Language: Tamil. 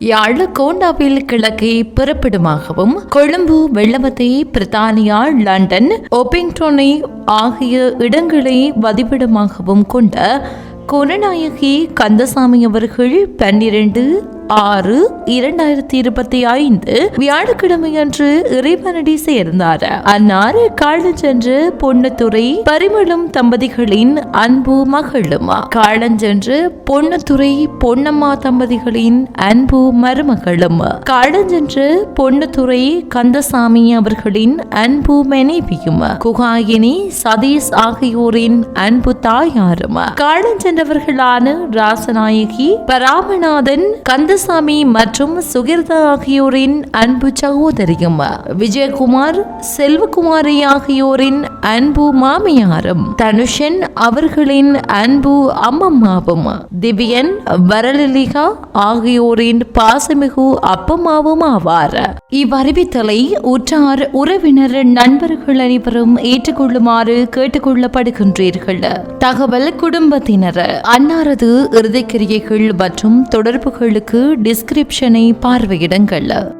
யாழ் கோண்டாவில் கிழக்கே பிறப்பிடமாகவும் கொழும்பு வெள்ளவத்தை பிரித்தானியா லண்டன் ஒபிங்டோனை ஆகிய இடங்களை வதிப்பிடமாகவும் கொண்ட குணநாயகி கந்தசாமி அவர்கள் பன்னிரண்டு ஆறு இரண்டாயிரத்தி இருபத்தி ஐந்து வியாழக்கிழமையன்று இறைவனடி சேர்ந்தார். அன்னார் காலஞ்சென்று பொன்னத்துறை பரிமளம் தம்பதிகளின் அன்பு மகளும்? காலஞ்சென்று பொன்னத்துறை பொன்னம்மா தம்பதிகளின் அன்பு மருமகளும்? காலஞ்சென்று பொன்னத்துறை கந்தசாமி அவர்களின் அன்பு மனைவியும்? குகாயினி சதீஷ் ஆகியோரின் அன்பு தாயாரும்? காலஞ்சென்றவர்களான ராசநாயகி பராமநாதன் கந்த முத்துசாமி மற்றும் சுகிர்தா ஆகியோரின் அன்பு சகோதரியும் விஜயகுமார் செல்வகுமாரி ஆகியோரின் அன்பு மாமியாரும் தனுஷன் அவர்களின் அன்பு அம்மம்மாவும் திவ்யன் வரலலிகா ஆகியோரின் பாசமிகு அப்பம்மாவும் ஆவார். இவ்வறிவித்தலை உற்றார் உறவினர் நண்பர்கள் அனைவரும் ஏற்றுக்கொள்ளுமாறு கேட்டுக்கொள்ளப்படுகின்றீர்கள். தகவல் குடும்பத்தினர் அன்னாரது இறுதிக்கிரியைகள் மற்றும் தொடர்புகளுக்கு டிஸ்கிரிப்ஷனை பார்வையிடுங்கள்.